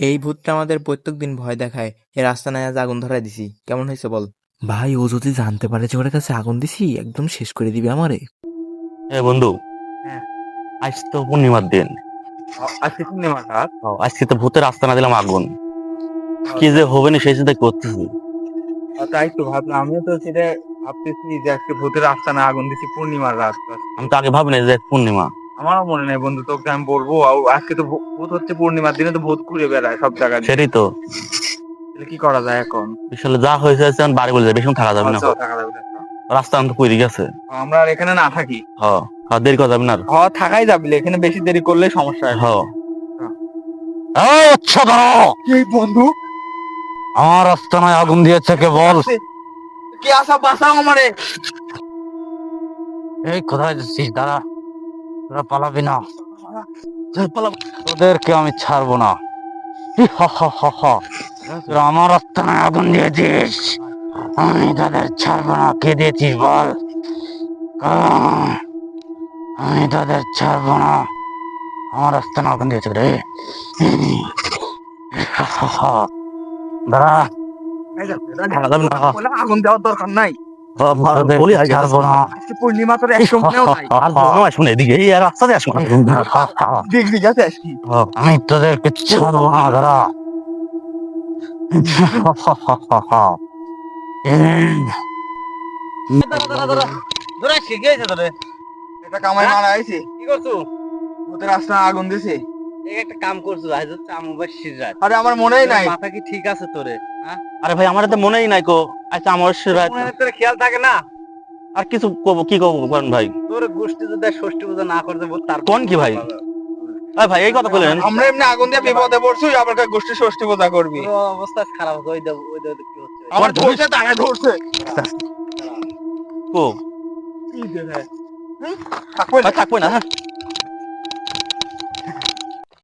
এই ভূতটা আমাদের প্রত্যেকদিন ভয় দেখায়। এ রাস্তা নাই আজ আগুন ধরায় দিছি। কেমন হয়েছে বল? ভাই ও যদি জানতে পারে যে ওর কাছে আগুন দিছি একদম শেষ করে দিবে আমারে। এ বন্ধু হ্যাঁ। আজ তো পূর্ণিমার দিন। আজকে পূর্ণিমা রাত ও, আজকে তো ভূতের রাস্তা না দিলাম আগুন। কি যে হবে না সেই চিন্তা করতেছি। তাই তো ভাবলাম আমিও তো সেটা ভাবতেছি যে আজকে ভূতের রাস্তা না আগুন দিছি পূর্ণিমার রাত। আমি তো আগে ভাবি না যে পূর্ণিমা। আমারও মনে নাই বন্ধু তোকে আমি বলব আজকে তো ভূত হচ্ছে পূর্ণিমার দিনে তো ভূত ঘুরে বেড়ায় সব জায়গায়। সেটাই তো। তাহলে কি করা যায় এখন? বিশালে যা হয়েছে এখন বাড়ি বলে যাবে বেশি থাকা যাবে না। আচ্ছা, থাকা যাবে না। রাস্তা তো পড়ে গেছে। আমরা আর এখানে না থাকি? হ আর দেরি করা যাবে না। হ থাকাই যাবে এখানে বেশি দেরি করলে সমস্যা হ। হ্যাঁ। আচ্ছা দাঁড়াও কি বন্ধু? আমার রাস্তা নয় আগুন দিয়েছে কে বল? কি আসা বাঁচাও আমারে! এই কোথায় যাচ্ছিস? দাঁড়া। তোরা পালাবি না। তোদেরকে আমি ছাড়বো না। তোরা আমার রাস্তায় আগুন দিয়েছিস। আমি তাদের ছাড়বো না। কে দিয়েছিস বল? আমি তাদের ছাড়বো না। আমার রাস্তায় আগুন দিয়েছে রে। হ, হ, হ। দাঁড়া। আগুন দেওয়ার দরকার নাই। পূর্ণিমা তোর এক শুনে এদিকে এই রাস্তাতে আসো না। এটা কামাই মারা আইছে। কি করছ? রাস্তা আগুন দিছে। একটা কাম করছ আজ হচ্ছে অমাবস্যার রাত। আরে আমার মনেই নাই। মাথা কি ঠিক আছে তোরে হ্যাঁ? আরে ভাই আমার তো মনেই নাই কো আচ্ছা আমার রাত। তোর খেয়াল থাকে না? আর কিছু কব কি কব বলেন ভাই। তোর গোষ্ঠী যদি ষষ্ঠী পূজা না করতে বল তার কোন কি ভাই? আরে ভাই এই কথা বলেন। আমরা এমনি আগুন দিয়ে বিপদে পড়ছি আবার কয় গোষ্ঠী ষষ্ঠী পূজা করবি? অবস্থা খারাপ হয়ে যাবে ওই দেখ কি হচ্ছে? আমার ধরছে তারা ধরছে। কো? কি দেবে থাকবে ভাই থাকবে না হ্যাঁ